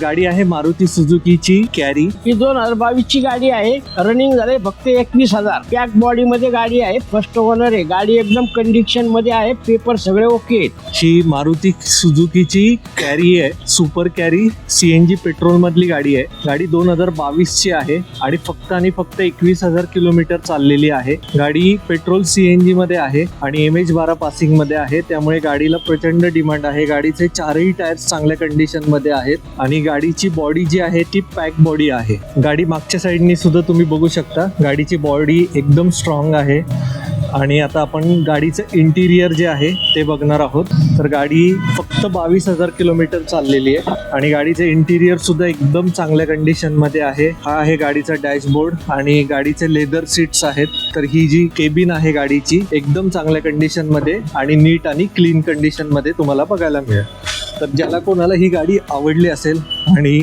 गाडी आहे मारुती सुझुकीची कॅरी ही दोन हजार बावीस ची गाडी आहे. रनिंग झाले फक्त एकवीस हजार. पॅक बॉडी मध्ये गाडी आहे. फर्स्ट ओनर आहे. गाडी एकदम कंडिशनमध्ये आहे. पेपर सगळे ओके आहेत. ही मारुती सुझुकीची कॅरी आहे. सुपर कॅरी सीएनजी पेट्रोल मधली गाडी आहे. गाडी दोन हजार बावीस ची आहे. आणि फक्त आणि फक्त एकवीस हजार किलोमीटर चाललेली आहे. गाडी पेट्रोल सीएनजी मध्ये आहे आणि एम एच बारा पासिंगमध्ये आहे. त्यामुळे गाडीला प्रचंड डिमांड आहे. गाडीचे चारही टायर्स चांगल्या कंडिशनमध्ये आहेत. आणि गाडीची बॉडी जी आहे ती पॅक बॉडी आहे. गाडी मागच्या साईडनी सुद्धा तुम्ही बघू शकता. गाडीची बॉडी एकदम स्ट्रॉंग आहे. आणि आता आपण गाडीचं इंटिरियर जे आहे ते बघणार आहोत. तर गाडी फक्त बावीस हजार किलोमीटर चाललेली आहे आणि गाडीचं इंटिरियर सुद्धा एकदम चांगल्या कंडिशनमध्ये आहे. हा आहे गाडीचा डॅशबोर्ड आणि गाडीचे लेदर सीट्स आहेत. तर ही जी केबिन आहे गाडीची एकदम चांगल्या कंडिशनमध्ये आणि नीट आणि क्लीन कंडिशनमध्ये तुम्हाला बघायला मिळेल. तर ज्याला कोणाला ही गाडी आवडली असेल आणि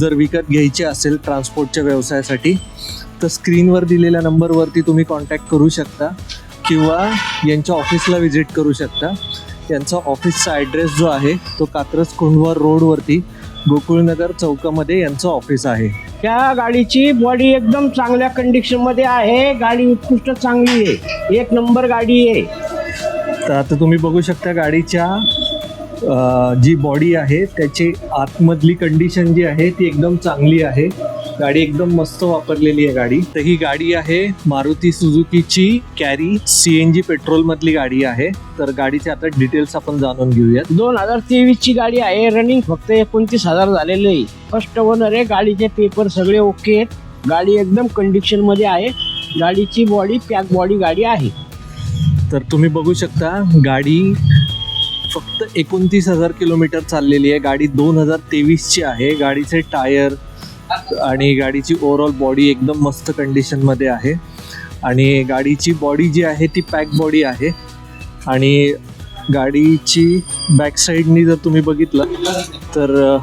जर विकत घ्यायची असेल ट्रान्सपोर्टच्या व्यवसायासाठी तर स्क्रीनवर दिलेल्या नंबरवरती तुम्ही कॉन्टॅक्ट करू शकता किंवा यांच्या ऑफिसला व्हिजिट करू शकता. यांचा ऑफिसचा ॲड्रेस जो आहे तो कात्रज कुंडवर रोडवरती गोकुळनगर चौकामध्ये यांचं ऑफिस आहे. त्या गाडीची बॉडी एकदम चांगल्या कंडिशनमध्ये आहे. गाडी उत्कृष्ट चांगली आहे. एक नंबर गाडी आहे. तर आता तुम्ही बघू शकता गाडीच्या अ, जी बॉडी आहे त्याची आतमधली कंडिशन जी आहे ती एकदम चांगली आहे. गाडी एकदम मस्त वापरलेली आहे गाडी. तर ही गाडी आहे Maruti सुझुकीची Carry C N G petrol मधली गाडी आहे. तर गाडीचे आता डिटेल्स आपण जाणून घेऊयात. दोन हजार तेवीस ची गाडी आहे रनिंग फक्त एकोणतीस हजार झालेले आहे. फर्स्ट ओनर आहे गाडीचे पेपर सगळे ओके आहेत. गाडी एकदम कंडिशनमध्ये आहे. गाडीची बॉडी पॅक बॉडी गाडी आहे. तर तुम्ही बघू शकता गाडी फक्त एकोणतीस हजार किलोमीटर चाललेली आहे. गाडी दोन हजार तेवीसची आहे. गाडीचे टायर आणि गाडीची ओव्हरऑल बॉडी एकदम मस्त कंडिशनमध्ये आहे. आणि गाडीची बॉडी जी आहे ती पॅक बॉडी आहे. आणि गाडीची बॅक साईडनी जर तुम्ही बघितलं तर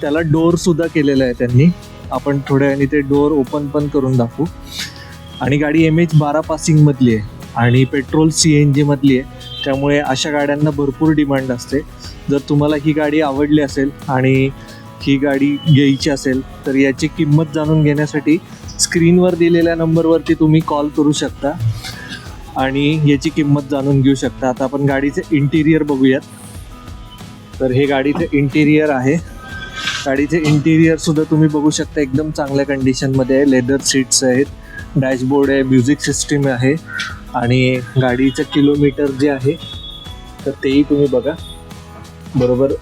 त्याला डोअरसुद्धा केलेला आहे त्यांनी. आपण थोड्या वेळाने ते डोअर ओपन पण करून दाखवू. आणि गाडी एम एच बारा पासिंगमधली आहे. आणि पेट्रोल सी एन जीमधली आहे. त्यामुळे अशा गाड्यांना भरपूर डिमांड असते. जर तुम्हाला ही गाडी आवडली असेल आणि ही गाडी घ्यायची असेल तर याची किंमत जाणून घेण्यासाठी स्क्रीनवर दिलेल्या नंबरवरती तुम्ही कॉल करू शकता आणि याची किंमत जाणून घेऊ शकता. आता आपण गाडीचे इंटिरियर बघूयात. तर हे गाडीचं इंटिरियर आहे. गाडीचे इंटिरियर सुद्धा तुम्ही बघू शकता एकदम चांगल्या कंडिशनमध्ये आहे. लेदर सीट्स आहेत डॅशबोर्ड आहे म्युझिक सिस्टीम आहे आणि गाडीचं किलोमीटर जे आहे तर तेही तुम्ही बघा. बरोबर?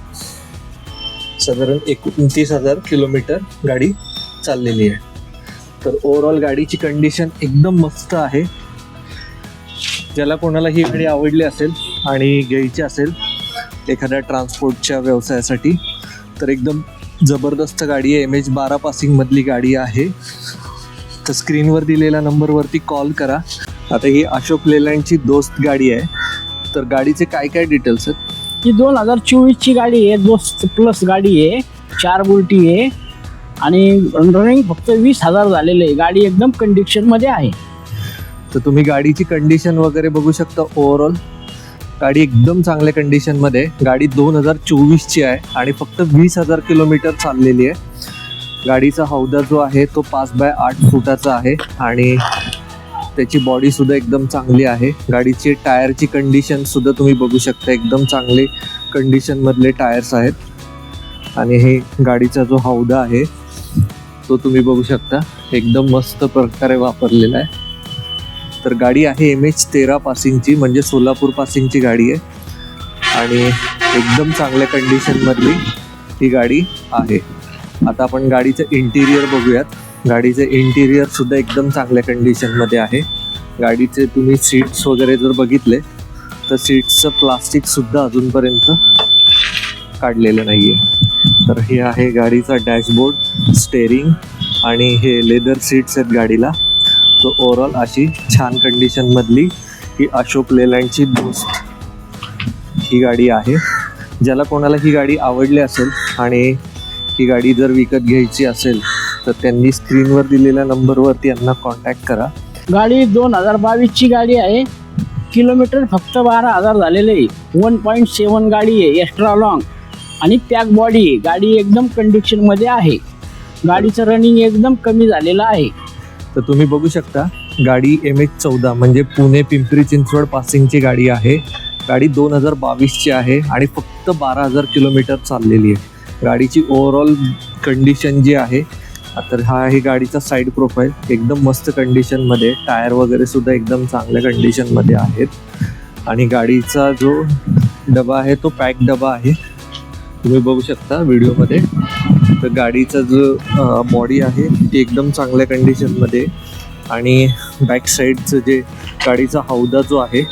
साधारण एकोणतीस हजार किलोमीटर गाडी चाललेली आहे. तर ओव्हरऑल गाडीची कंडिशन एकदम मस्त आहे. ज्याला कोणाला ही गाडी आवडली असेल आणि घ्यायची असेल एखाद्या ट्रान्सपोर्टच्या व्यवसायासाठी तर एकदम जबरदस्त गाडी आहे. एम एच बारा पासिंगमधली गाडी आहे. तर स्क्रीनवर दिलेल्या नंबरवरती कॉल करा. आता ही अशोक लेलँडची दोस्त गाडी आहे. तर गाडीचे काय काय डिटेल्स आहेत? ही दोन हजार चोवीसची गाडी आहे दोस्त प्लस गाडी आहे चार बुलटी आहे. आणि रनिंग फक्त वीस हजार झालेलं आहे. गाडी एकदम कंडिशनमध्ये आहे. तर तुम्ही गाडीची कंडिशन वगैरे बघू शकता ओव्हरऑल गाडी एकदम चांगल्या कंडिशनमध्ये गाडी दोन हजार चोवीसची आहे आणि फक्त वीस हजार किलोमीटर चाललेली आहे. गाडीचा हौदा जो आहे तो पाच बाय आठ फुटाचा आहे. आणि त्याची बॉडी सुद्धा एकदम चांगली आहे. गाडीची टायरची कंडिशन सुद्धा तुम्ही बघू शकता. एकदम चांगले कंडिशनमधले टायर्स आहेत. आणि हे गाडीचा जो हौदा आहे तो तुम्ही बघू शकता. एकदम मस्त प्रकारे वापरलेला आहे. तर गाडी आहे एम एच तेरा पासिंगची म्हणजे सोलापूर पासिंगची गाडी आहे. आणि एकदम चांगल्या कंडिशनमधली ही गाडी आहे. आता आपण गाडीचं इंटिरियर बघूयात. गाडीचं इंटिरियर सुद्धा एकदम चांगल्या कंडिशनमध्ये आहे. गाडीचे तुम्ही सीट्स वगैरे जर बघितले तर सीट्सचं प्लास्टिक सुद्धा अजूनपर्यंत काढलेलं नाही आहे तर हे आहे गाडीचा डॅशबोर्ड स्टेरिंग आणि हे लेदर सीट्स आहेत गाडीला. तो ओव्हरऑल अशी छान कंडिशनमधली ही अशोक लेलँडची बोस्ट ही गाडी आहे. ज्याला कोणाला ही गाडी आवडली असेल आणि ही गाडी जर विकत घ्यायची असेल तर त्यांनी स्क्रीनवर दिलेल्या नंबरवरती यांना कॉन्टॅक्ट करा. गाडी दोन हजार बावीस ची गाडी आहे. किलोमीटर फक्त बारा हजार झालेले. आहे वन पॉईंट सेवन गाडी आहे एक्स्ट्रा लॉंग आणि पॅक बॉडी आहे. गाडी एकदम कंडिशनमध्ये आहे. गाडीचं रनिंग एकदम कमी झालेलं आहे. तर तुम्ही बघू शकता गाडी एम एच चौदा म्हणजे पुणे पिंपरी चिंचवड पासिंगची गाडी आहे. गाडी दोन हजार बावीसची आहे आणि फक्त बारा हजार किलोमीटर चाललेली आहे. गाडीची ओव्हरऑल कंडिशन जी आहे तर हा आहे गाडीचा साईड प्रोफाईल एकदम मस्त कंडिशनमध्ये टायर वगैरे सुद्धा एकदम चांगल्या कंडिशनमध्ये आहेत. आणि गाडीचा जो डबा आहे तो पॅक डबा आहे. तुम्ही बघू शकता व्हिडिओमध्ये तर गाडीचा जो बॉडी आहे ती एकदम चांगल्या कंडिशनमध्ये आणि बॅक साईडचं जे गाडीचा हौदा जो आहे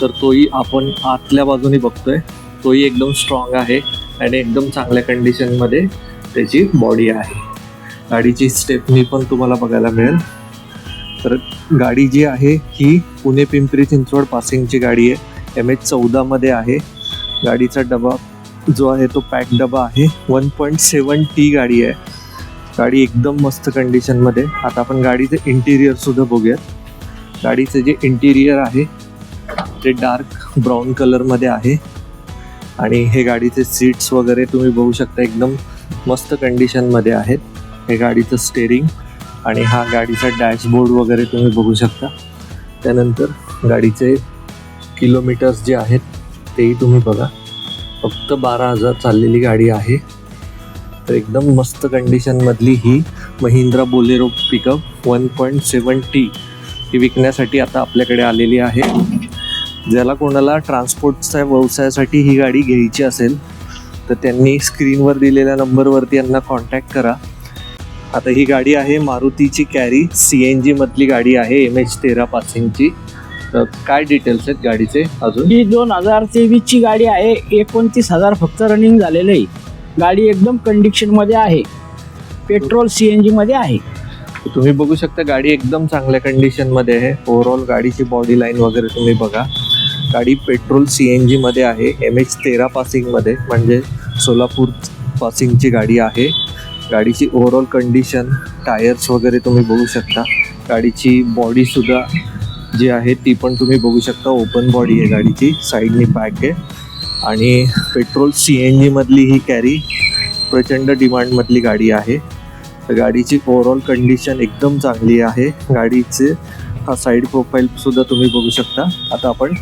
तर तोही आपण आतल्या बाजूने बघतोय. तोही एकदम स्ट्रॉंग आहे आणि एकदम चांगल्या कंडिशनमध्ये त्याची बॉडी आहे. गाडीची स्टेपनी पण तुम्हाला बघायला मिळेल. तर गाडी जी आहे ही पुणे पिंपरी चिंचवड पासिंगची गाडी आहे. एम एच चौदामध्ये आहे. गाडीचा डबा जो आहे तो पॅक डबा आहे. वन पॉईंट सेवन टी गाडी आहे. गाडी एकदम मस्त कंडिशनमध्ये आता आपण गाडीचं इंटिरियरसुद्धा बघूयात. गाडीचं जे इंटिरियर आहे ते डार्क ब्राऊन कलरमध्ये आहे. आणि हे गाडीचे सीट्स वगैरे तुम्ही बघू शकता एकदम मस्त कंडिशनमध्ये आहेत. हे गाडीचं स्टेरिंग आणि हा गाडीचा डॅशबोर्ड वगैरे तुम्ही बघू शकता. त्यानंतर गाडीचे किलोमीटर्स जे आहेत तेही तुम्ही बघा. फक्त बारा हजार चाललेली गाडी आहे. तर एकदम मस्त कंडिशनमधली ही Mahindra Bolero pickup one point seven T ही विकण्यासाठी आता आपल्याकडे आलेली आहे. ज्याला कोणाला ट्रान्सपोर्टच्या व्यवसायासाठी ही गाडी घ्यायची असेल तर त्यांनी स्क्रीनवर दिलेल्या नंबरवरती यांना कॉन्टॅक्ट करा. आता ही गाडी आहे मारुतीची कॅरी सी एन जीमधली गाडी आहे एम एच तेरा पासिंगची. तर काय डिटेल्स आहेत गाडीचे अजून? ही दोन हजार तेवीसची गाडी आहे एकोणतीस हजार फक्त रनिंग झालेलं आहे. गाडी एकदम कंडिशनमध्ये आहे. पेट्रोल सी एन जीमध्ये आहे. तुम्ही बघू शकता गाडी एकदम चांगल्या कंडिशनमध्ये आहे. ओव्हरऑल गाडीची बॉडी लाईन वगैरे तुम्ही बघा. गाडी पेट्रोल सी एन जीमध्ये आहे एम एच तेरा पासिंगमध्ये म्हणजे सोलापूर पासिंगची गाडी आहे. गाडीची ओव्हरऑल कंडिशन टायर्स वगैरे तुम्ही बघू शकता. गाडीची बॉडीसुद्धा जी आहे ती पण तुम्ही बघू शकता. ओपन बॉडी आहे गाडीची साईडनी पॅक आहे. आणि पेट्रोल सी एन जीमधली ही कॅरी प्रचंड डिमांडमधली गाडी आहे. तर गाडीची ओव्हरऑल कंडिशन एकदम चांगली आहे. गाडीचे हा साईड प्रोफाईलसुद्धा तुम्ही बघू शकता. आता आपण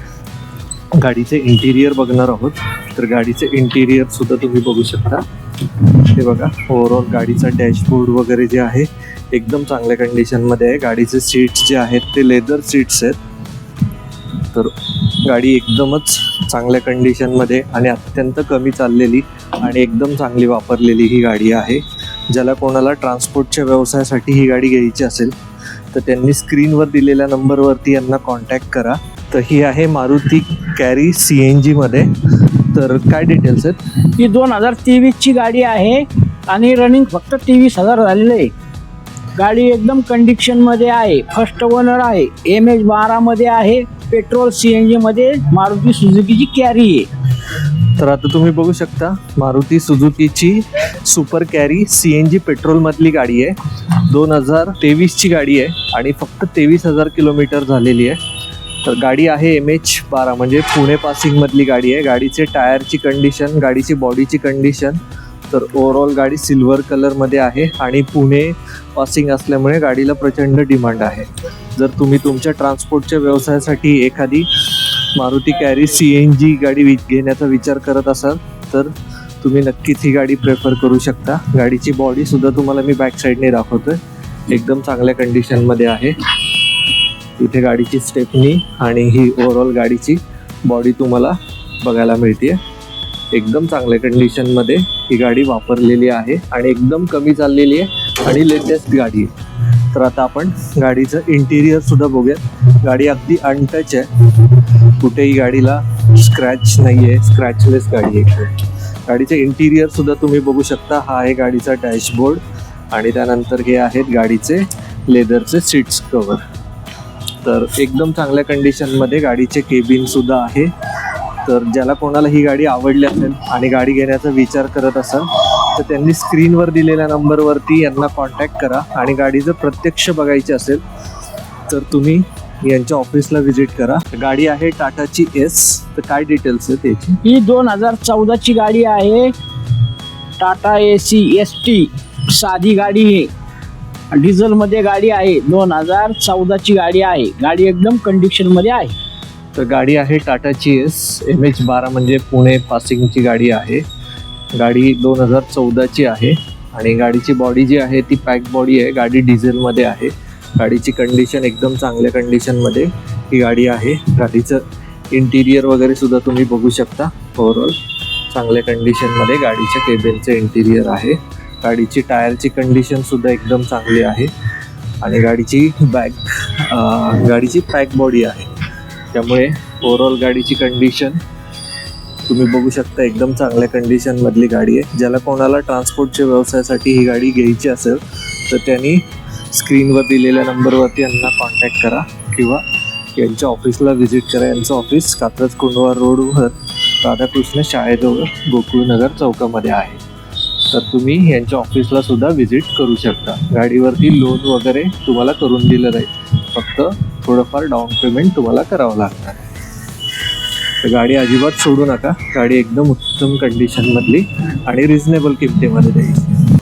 गाडीचे इंटिरियर बघणार आहोत. तर गाडीचे इंटिरियरसुद्धा तुम्ही बघू शकता. हे बघा ओव्हरऑल गाडीचा डॅशबोर्ड वगैरे जे आहे एकदम चांगल्या कंडिशनमध्ये आहे. गाडीचे सीट्स जे आहेत ते लेदर सीट्स आहेत. तर गाडी एकदमच चांगल्या कंडिशनमध्ये आणि अत्यंत कमी चाललेली आणि एकदम चांगली वापरलेली ही गाडी आहे. ज्याला कोणाला ट्रान्सपोर्टच्या व्यवसायासाठी ही गाडी घ्यायची असेल तर त्यांनी स्क्रीनवर दिलेल्या नंबरवरती यांना कॉन्टॅक्ट करा. तर ही आहे मारुती कॅरी सी एन जीमध्ये तर काय डिटेल्स आहेत? ही दोन हजार तेवीसची गाडी आहे आणि रनिंग फक्त तेवीस हजार झालेलं आहे. गाडी एकदम कंडिशनमध्ये आहे. फर्स्ट ओनर आहे. एम एच बारामध्ये आहे. पेट्रोल सी एन जीमध्ये मारुती सुझुकीची कॅरी आहे. तर आता तुम्ही बघू शकता Maruti सुझुकीची Super Carry C N G पेट्रोलमधली गाडी आहे. दोन हजार तेवीसची गाडी आहे आणि फक्त तेवीस हजार किलोमीटर झालेली आहे. तर गाडी आहे एम एच बारा म्हणजे पुणे पासिंगमधली गाडी आहे. गाडीचे टायरची कंडिशन गाडीची बॉडीची कंडिशन तर ओव्हरऑल गाडी सिल्वर कलरमध्ये आहे आणि पुणे पासिंग असल्यामुळे गाडीला प्रचंड डिमांड आहे. जर तुम्ही तुमच्या ट्रान्सपोर्टच्या व्यवसायासाठी एखादी Maruti Carry C N G गाडी वि घेण्याचा विचार करत असाल तर तुम्ही नक्कीच ही गाडी प्रेफर करू शकता. गाडीची बॉडी सुद्धा तुम्हाला मी बॅक साईडने दाखवतोय. एकदम चांगल्या कंडिशनमध्ये आहे. इथे गाडीची स्टेपनी आणि ही ओव्हरऑल गाडीची बॉडी तुम्हाला बघायला मिळते एकदम चांगल्या कंडिशनमध्ये ही गाडी वापरलेली आहे आणि एकदम कमी चाललेली आहे आणि लेटेस्ट गाडी आहे. तर आता आपण गाडीचं इंटिरियर सुद्धा बघूयात. गाडी अगदी अनटच आहे. कुठेही गाडीला स्क्रॅच नाही आहे स्क्रॅचलेस गाडी आहे गाडीचे इंटिरियर सुद्धा तुम्ही बघू शकता. हा आहे गाडीचा डॅशबोर्ड आणि त्यानंतर हे आहेत गाडीचे लेदरचे सीट्स कवर तर एकदम चांगल्या कंडिशनमध्ये गाडीचे केबिन सुद्धा आहे. तर ज्याला कोणाला ही गाडी आवडली असेल आणि गाडी घेण्याचा विचार करत असाल तर त्यांनी स्क्रीनवर दिलेल्या नंबरवरती यांना कॉन्टॅक्ट करा आणि गाडी जर प्रत्यक्ष बघायची असेल तर तुम्ही यांच्या ऑफिसला व्हिजिट करा. गाडी आहे टाटाची एस तर काय डिटेल्स आहे त्याची ही दोन हजार चौदाची गाडी आहे. Tata A C S T साधी गाडी आहे डिझेलमध्ये गाडी आहे. दोन हजार चौदाची गाडी आहे. गाडी एकदम कंडिशनमध्ये आहे. तर गाडी आहे टाटाची एस एम एच बारा म्हणजे पुणे पासिंगची गाडी आहे. गाडी दोन हजार चौदाची आहे आणि गाडीची बॉडी जी आहे ती पॅक बॉडी आहे. गाडी डिझेलमध्ये आहे. गाडीची कंडिशन एकदम चांगल्या कंडिशनमध्ये ही गाडी आहे. गाडीचं इंटिरियर वगैरे सुद्धा तुम्ही बघू शकता. ओव्हरऑल चांगल्या कंडिशनमध्ये गाडीच्या केबिनचं इंटिरियर आहे. गाडीची टायरची कंडिशन सुद्धा एकदम चांगली आहे. आणि गाडीची बॅक गाडीची पॅक बॉडी आहे. त्यामुळे ओव्हरऑल गाडीची कंडिशन तुम्ही बघू शकता एकदम चांगल्या कंडिशनमधली गाडी आहे. ज्याला कोणाला ट्रान्सपोर्टच्या व्यवसायासाठी ही गाडी घ्यायची असेल तर त्यांनी स्क्रीनवर दिलेल्या नंबरवरती यांना कॉन्टॅक्ट करा किंवा यांच्या ऑफिसला व्हिजिट करा. यांचं ऑफिस कात्रज कुंडवार रोडवर राधाकृष्ण शाळेजवळ गोकुळनगर चौकामध्ये आहे. तर तुम्ही यांच्या ऑफिसला सुद्धा व्हिजिट करू शकता. गाडीवरती लोन वगैरे तुम्हाला करून दिलं जाईल. फक्त थोडंफार डाऊन पेमेंट तुम्हाला करावं लागणार. तर गाडी अजिबात सोडू नका. गाडी एकदम उत्तम कंडिशनमधली आणि रिझनेबल किमतीमध्ये द्यायची